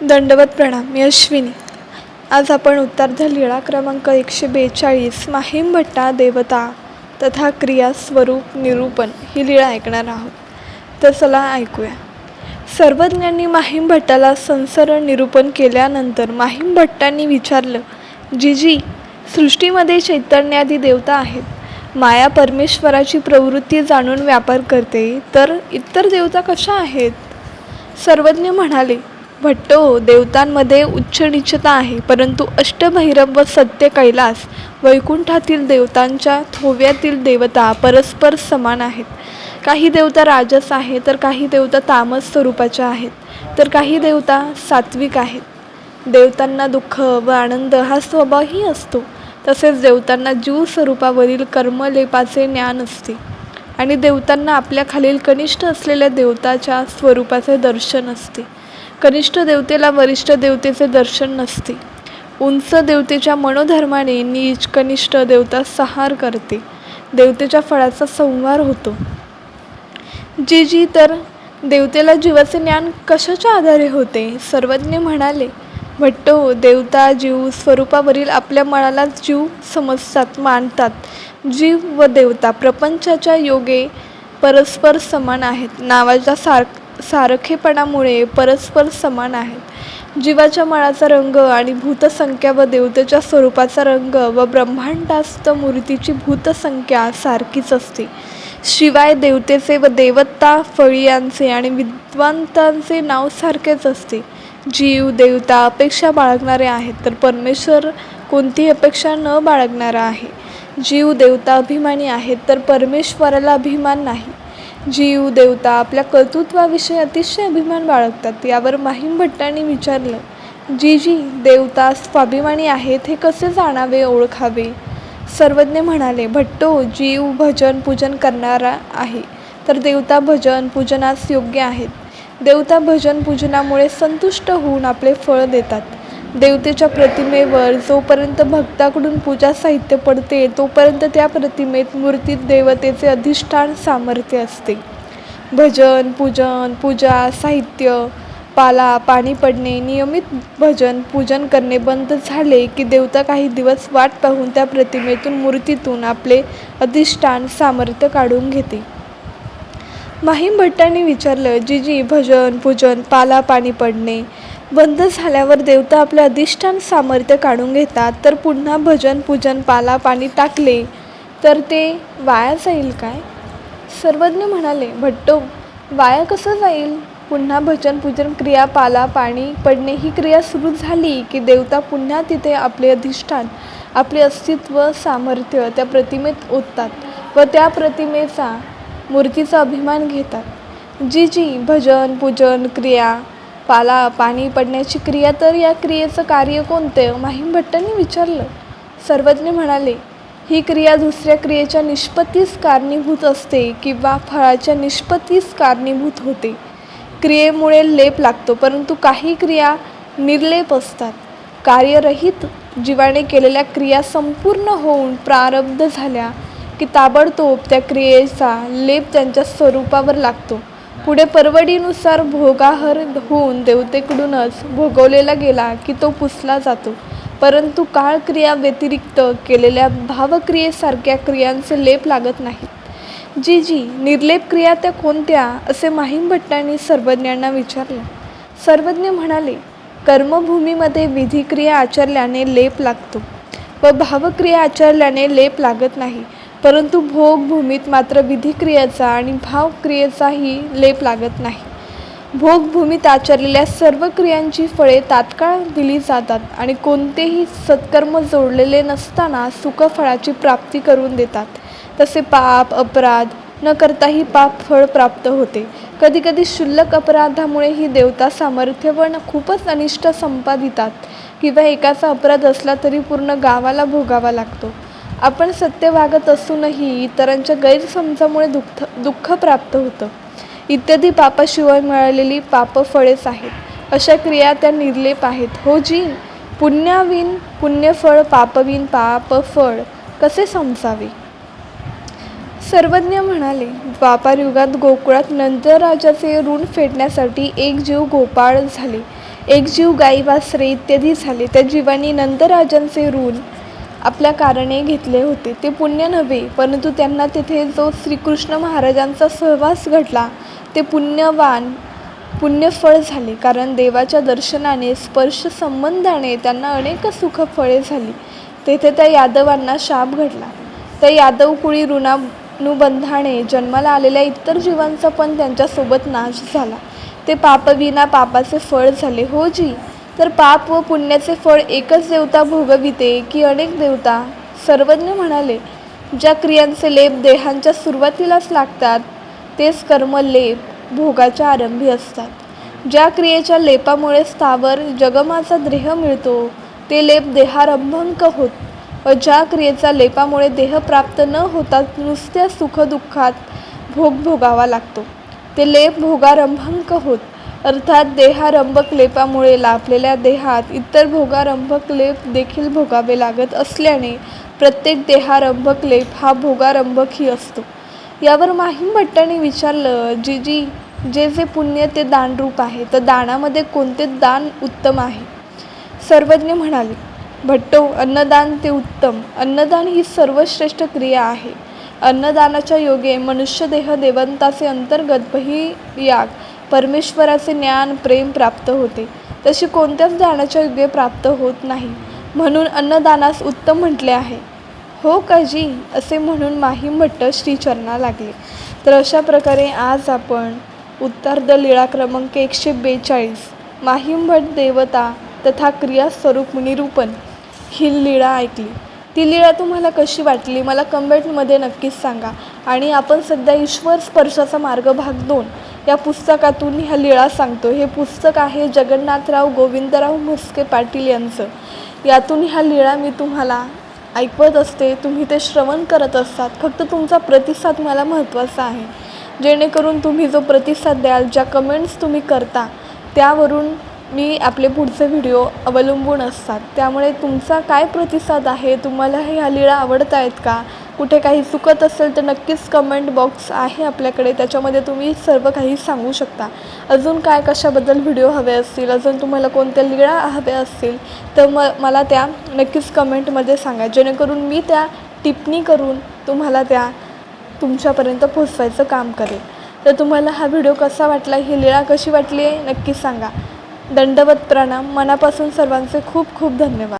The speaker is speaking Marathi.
दंडवत प्रणाम मी अश्विनी. आज आपण उत्तरार्ध लीळा क्रमांक एकशे बेचाळीस माहीम भट्टा देवता तथा क्रिया स्वरूप निरूपण ही लीळा ऐकणार आहोत. तर चला ऐकूया. सर्वज्ञांनी माहीम भट्टाला संसरण निरूपण केल्यानंतर माहीम भट्टांनी विचारलं जीजी सृष्टीमध्ये चैतन्यादी देवता आहेत. माया परमेश्वराची प्रवृत्ती जाणून व्यापार करते तर इतर देवता कशा आहेत? सर्वज्ञ म्हणाले भट्टो हो, देवतांमध्ये उच्च नीचता आहे परंतु अष्टभैरव व सत्य कैलास वैकुंठातील देवतांच्या थोव्यातील देवता परस्पर समान आहेत. काही देवता राजस आहे तर काही देवता तामस स्वरूपाच्या आहेत तर काही देवता सात्विक आहेत. देवतांना दुःख व आनंद हा स्वभावही असतो तसेच देवतांना जीव स्वरूपावरील कर्मलेपाचे ज्ञान असते. आणि देवतांना आपल्या खालील कनिष्ठ असलेल्या देवताच्या स्वरूपाचे दर्शन असते. कनिष्ठ देवतेला वरिष्ठ देवतेचे दर्शन नसते. उंच देवतेच्या मनोधर्माने नीच कनिष्ठ देवता सहार करते. देवतेच्या फळाचा संहार होतो. जी जी तर देवतेला जीवाचे ज्ञान कशाच्या आधारे होते? सर्वज्ञ म्हणाले भट्टो देवता जीव स्वरूपावरील आपल्या मनाला जीव समजतात मानतात. जीव व देवता प्रपंचाच्या योगे परस्पर समान आहेत. नावाच्या सार सारखेपणामुळे परस्पर समान आहेत. जीवाच्या मळाचा रंग आणि भूतसंख्या व देवतेच्या स्वरूपाचा रंग व ब्रह्मांडास्त मूर्तीची भूतसंख्या सारखीच असते. शिवाय देवतेचे व देवता फळियांचे आणि विद्वांतांचे नाव सारखेच असते. जीव देवता अपेक्षा बाळगणारे आहेत तर परमेश्वर कोणतीही अपेक्षा न बाळगणारा आहे. जीव देवता अभिमानी आहेत तर परमेश्वराला अभिमान नाही. जीव देवता आपल्या कर्तृत्वाविषयी अतिशय अभिमान बाळगतात. यावर माहीम भट्टांनी विचारलं जी जी देवता स्वाभिमानी आहेत हे कसे जाणावे ओळखावे? सर्वज्ञ म्हणाले भट्टो जीव भजन पूजन करणारा आहे तर देवता भजन पूजनास योग्य आहेत. देवता भजन पूजनामुळे संतुष्ट होऊन आपले फळ देतात. देवतेच्या प्रतिमेवर जोपर्यंत भक्ताकडून पूजा साहित्य पडते तोपर्यंत त्या प्रतिमेत मूर्तीत देवतेचे अधिष्ठान सामर्थ्य असते. भजन पूजन पूजा साहित्य पाला पाणी पडणे नियमित भजन पूजन करणे बंद झाले की देवता काही दिवस वाट पाहून त्या प्रतिमेतून मूर्तीतून आपले अधिष्ठान सामर्थ्य काढून घेते. माहीम भट्टांनी विचारलं जी जी भजन पूजन पाला पाणी पडणे बंद झाल्यावर देवता आपले अधिष्ठान सामर्थ्य काढून घेतात तर पुन्हा भजन पूजन पाला पाणी टाकले तर ते वाया जाईल काय? सर्वज्ञ म्हणाले भट्टो वाया कसं जाईल? पुन्हा भजन पूजन क्रिया पाला पाणी पडणे ही क्रिया सुरू झाली की देवता पुन्हा तिथे आपले अधिष्ठान आपले अस्तित्व सामर्थ्य त्या प्रतिमेत ओततात व त्या प्रतिमेचा मूर्तीचा अभिमान घेतात. जी जी भजन पूजन क्रिया पाला पाणी पडण्याची क्रिया तर या क्रियेचं कार्य कोणते? माहीम भट्टांनी विचारलं. सर्वज्ञ म्हणाले ही क्रिया दुसऱ्या क्रियेच्या निष्पत्तीस कारणीभूत असते किंवा फळाच्या निष्पत्तीस कारणीभूत होते. क्रियेमुळे लेप लागतो परंतु काही क्रिया निर्लेप असतात. कार्यरहित जीवाने केलेल्या क्रिया संपूर्ण होऊन प्रारब्ध झाल्या की ताबडतोब त्या क्रियेचा लेप त्यांच्या स्वरूपावर लागतो. पुढे परवडीनुसार भोगाहर होऊन देवतेकडूनच भोगवलेला गेला की तो पुसला जातो. परंतु काळक्रिया व्यतिरिक्त केलेल्या भावक्रियेसारख्या क्रियांचे लेप लागत नाहीत. जी जी निर्लेप क्रिया त्या कोणत्या असे माहीम भट्टांनी सर्वज्ञांना विचारले. सर्वज्ञ म्हणाले कर्मभूमीमध्ये विधिक्रिया आचरल्याने लेप लागतो व भावक्रिया आचरल्याने लेप लागत नाही. परंतु भोगभूमीत मात्र विधिक्रियेचा आणि भावक्रियेचाही लेप लागत नाही. भोगभूमीत आचरलेल्या सर्व क्रियांची फळे तात्काळ दिली जातात आणि कोणतेही सत्कर्म जोडलेले नसताना सुखफळाची प्राप्ती करून देतात. तसे पाप अपराध न करताही पाप फळ प्राप्त होते. कधीकधी क्षुल्लक अपराधामुळे ही देवता सामर्थ्य खूपच अनिष्ट संपादितात. किंवा एकाचा अपराध असला तरी पूर्ण गावाला भोगावा लागतो. आपण सत्य वागत असूनही इतरांच्या गैरसमजामुळे दुःख दुःख प्राप्त होतं. इत्यादी पापाशिवाय मिळालेली पाप फळेच आहेत. अशा क्रिया त्या निर्लेप आहेत. हो जी पुण्याविन पुण्यफळ पापविन पापफळ कसे समजावे? सर्वज्ञ म्हणाले द्वापार युगात गोकुळात नंदराजाचे ऋण फेडण्यासाठी एक जीव गोपाळ झाले. एक जीव गाई वासरे इत्यादी झाले. त्या जीवांनी नंदराजांचे ऋण आपल्या कारणे घेतले होते. ते पुण्य नव्हे परंतु त्यांना तेथे जो श्रीकृष्ण महाराजांचा सहवास घडला ते पुण्यवान पुण्यफळ झाले. कारण देवाच्या दर्शनाने स्पर्श संबंधाने त्यांना अनेक सुखफळे झाली. तेथे त्या यादवांना शाप घडला. त्या यादव कुळी ऋणानुबंधाने जन्माला आलेल्या इतर जीवांचा पण त्यांच्यासोबत नाश झाला. ते पापविना पापाचे फळ झाले. हो जी तर पाप व पुण्याचे फळ एकच देवता भोगविते की अनेक देवता? सर्वज्ञ म्हणाले ज्या क्रियांचे लेप देहांच्या सुरुवातीलाच लागतात तेच कर्म लेप भोगाच्या आरंभी असतात. ज्या क्रियेच्या लेपामुळे स्थावर जगमाचा देह मिळतो ते लेप देहारंभंक होत. व ज्या क्रियेचा लेपामुळे देह प्राप्त न होता नुसत्या सुखदुःखात भोग भोगावा लागतो. ते लेप भोगारंभंक होत. अर्थात देहारंभक लेपामुळे लाभलेल्या देहात इतर भोगारंभक लेप देखील भोगावे लागत असल्याने प्रत्येक देहारंभक लेप हा भोगारंभकही असतो. यावर माहीम भट्टाने विचारलं जी जी जे जे पुण्य ते दानरूप आहे तर दानामध्ये कोणते दान उत्तम आहे? सर्वज्ञ म्हणाले भट्टो अन्नदान ते उत्तम. अन्नदान ही सर्वश्रेष्ठ क्रिया आहे. अन्नदानाच्या योगे मनुष्यदेह देवंताचे अंतर्गत बहियाग परमेश्वराचे ज्ञान प्रेम प्राप्त होते. तशी कोणत्याच दानाच्या योग्य प्राप्त होत नाही. म्हणून अन्नदानास उत्तम म्हटले आहे. हो काजी असे म्हणून माहीम भट्ट श्रीचरणा लागले. तर अशा प्रकारे आज आपण उत्तरार्ध लीळा क्रमांक एकशे बेचाळीस माहीम भट देवता तथा क्रियास्वरूप निरूपण ही लीळा ऐकली. ती लीळा तुम्हाला कशी वाटली? मला कमेंटमध्ये नक्कीच सांगा. आणि आपण सध्या ईश्वर स्पर्शाचा मार्ग भाग दोन या पुस्तकातून ह्या लीळा सांगतो. हे पुस्तक आहे जगन्नाथराव गोविंदराव म्हस्के पाटील यांचं. यातून ह्या लीळा मी तुम्हाला ऐकवत असते. तुम्ही ते श्रवण करत असतात. फक्त तुमचा प्रतिसाद मला महत्त्वाचा आहे. जेणेकरून तुम्ही जो प्रतिसाद द्याल ज्या कमेंट्स तुम्ही करता त्यावरून मी आपले पुढचे व्हिडिओ अवलंबून असतात. त्यामुळे तुमचा काय प्रतिसाद आहे? तुम्हाला ह्या लीळा आवडत आहेत का? कुठे काही चुकत असेल तर नक्कीच कमेंट बॉक्स आहे आपल्याकडे. त्याच्यामध्ये तुम्ही सर्व काही सांगू शकता. अजून काय कशाबद्दल व्हिडिओ हवे असतील? अजून तुम्हाला कोणत्या लिळा हव्या असतील? तर म मला त्या नक्कीच कमेंटमध्ये सांगा. जेणेकरून मी त्या टिप्पणी करून तुम्हाला त्या तुमच्यापर्यंत पोचवायचं काम करेल. तर तुम्हाला हा व्हिडिओ कसा वाटला? ही लीळा कशी वाटली? आहे नक्की सांगा. दंडवत प्रणाम. मनापासून सर्वांचे खूप खूप धन्यवाद.